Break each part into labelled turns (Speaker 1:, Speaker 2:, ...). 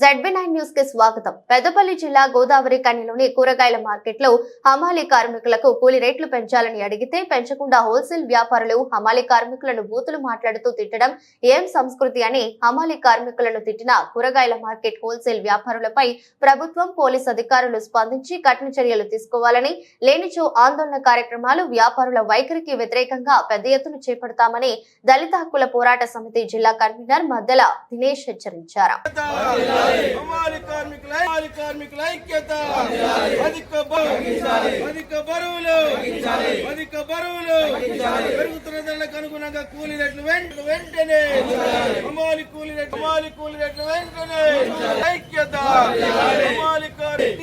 Speaker 1: ZB nine న్యూస్కి స్వాగతం. పెద్దపల్లి జిల్లా గోదావరి కనిలోని కూరగాయల మార్కెట్లో హమాలీ కార్మికులకు కూలి రేట్లు పెంచాలని అడిగితే పెంచకుండా హోల్సేల్ వ్యాపారులు హమాలీ కార్మికులను బూతులు మాట్లాడుతూ తిట్టడం ఏం సంస్కృతి అని హమాలీ కార్మికులను తిట్టిన కూరగాయల మార్కెట్ హోల్సేల్ వ్యాపారులపై ప్రభుత్వం పోలీస్ అధికారులు స్పందించి కఠిన చర్యలు తీసుకోవాలని లేనిచో ఆందోళన కార్యక్రమాలు వ్యాపారుల వైఖరికి వ్యతిరేకంగా పెద్ద ఎత్తున చేపడతామని దళిత హక్కుల పోరాట సమితి జిల్లా కన్వీనర్ మద్దెల దినేష్ హెచ్చరించారు.
Speaker 2: హమాలి కార్మికుల హమాలి కార్మికుల ఐక్యత అధిక బ- అధిక బరువులు అధిక బరువులు పెరుగుతున్న ధరలకు అనుగుణంగా కూలీ రేట్లు వెంట వెంటనే హమాలి కూలీ రేట్లు హమాలి కూలీ రేట్లు వెంటనే ఐక్యత హమాలి కార్మి-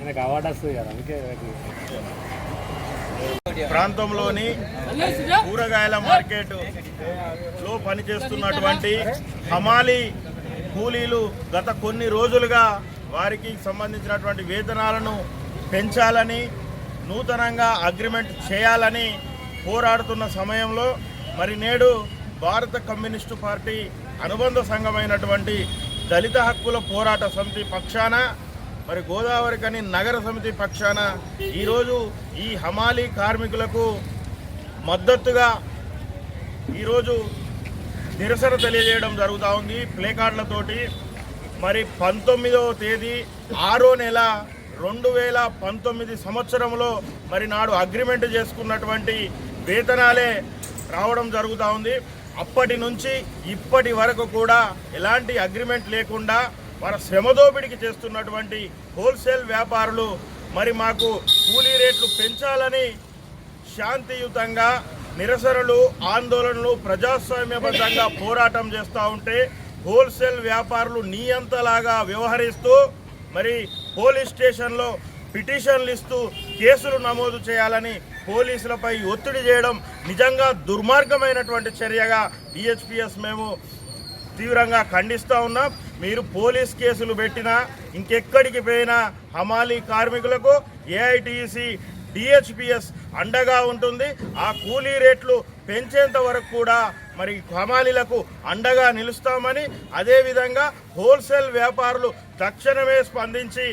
Speaker 3: ఆయనకు అవార్డు వస్తుంది కదా అందుకే
Speaker 2: ప్రాంతంలోని కూరగాయల మార్కెట్లో పనిచేస్తున్నటువంటి హమాలి కూలీలు గత కొన్ని రోజులుగా వారికి సంబంధించినటువంటి వేతనాలను పెంచాలని నూతనంగా అగ్రిమెంట్ చేయాలని పోరాడుతున్న సమయంలో మరి నేడు భారత కమ్యూనిస్టు పార్టీ అనుబంధ సంఘమైనటువంటి దళిత హక్కుల పోరాట సమితి పక్షాన మరి గోదావరి కని నగర సమితి పక్షాన ఈరోజు ఈ హమాలీ కార్మికులకు మద్దతుగా ఈరోజు నిరసన తెలియజేయడం జరుగుతూ ఉంది. ప్లేకార్డులతోటి మరి పంతొమ్మిదవ తేదీ ఆరో నెల రెండు వేల పంతొమ్మిది సంవత్సరంలో మరి నాడు అగ్రిమెంట్ చేసుకున్నటువంటి వేతనాలే రావడం జరుగుతూ ఉంది. అప్పటి నుంచి ఇప్పటి వరకు కూడా ఎలాంటి అగ్రిమెంట్ లేకుండా మన శ్రమదోపిడికి చేస్తున్నటువంటి హోల్సేల్ వ్యాపారులు మరి మాకు కూలీ రేట్లు పెంచాలని శాంతియుతంగా నిరసనలు ఆందోళనలు ప్రజాస్వామ్యబద్ధంగా పోరాటం చేస్తూ ఉంటే హోల్సేల్ వ్యాపారులు నియంతలాగా వ్యవహరిస్తూ మరి పోలీస్ స్టేషన్లో పిటిషన్లు ఇస్తూ కేసులు నమోదు చేయాలని పోలీసులపై ఒత్తిడి చేయడం నిజంగా దుర్మార్గమైనటువంటి చర్యగా డిహెచ్పిఎస్ మేము తీవ్రంగా ఖండిస్తూ ఉన్నాం. మీరు పోలీస్ కేసులు పెట్టినా ఇంకెక్కడికి పోయినా హమాలీ కార్మికులకు ఏఐటిసి డిహెచ్పిఎస్ అండగా ఉంటుంది. ఆ కూలీ రేట్లు పెంచేంత వరకు కూడా మరి హమాలీలకు అండగా నిలుస్తామని అదేవిధంగా హోల్సేల్ వ్యాపారులు తక్షణమే స్పందించి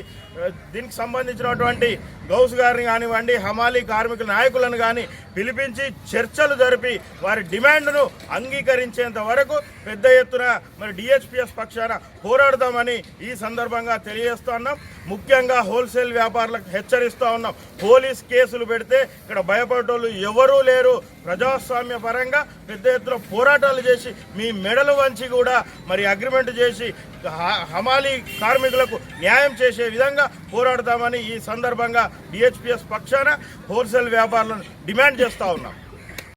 Speaker 2: దీనికి సంబంధించినటువంటి గౌస్ గారిని కానివ్వండి హమాలీ కార్మికుల నాయకులను కానీ పిలిపించి చర్చలు జరిపి వారి డిమాండ్ను అంగీకరించేంత వరకు పెద్ద ఎత్తున మరి డిహెచ్పిఎస్ పక్షాన పోరాడదామని ఈ సందర్భంగా తెలియజేస్తున్నాం ముఖ్యంగా హోల్సేల్ వ్యాపారులకు హెచ్చరిస్తూ ఉన్నాం. పోలీస్ కేసులు పెడితే ఇక్కడ భయపడేటోళ్ళు ఎవరూ లేరు. ప్రజాస్వామ్య పరంగా పెద్ద ఎత్తున పోరాటాలు చేసి మీ మెడలు వంచి కూడా మరి అగ్రిమెంట్ చేసి హ- హమాలీ కార్మికులకు న్యాయం చేసే విధంగా పోరాడతామని ఈ సందర్భంగా డిహెచ్పిఎస్ పక్షాన హోల్సేల్ వ్యాపారులను డిమాండ్ చేస్తూ ఉన్నాం.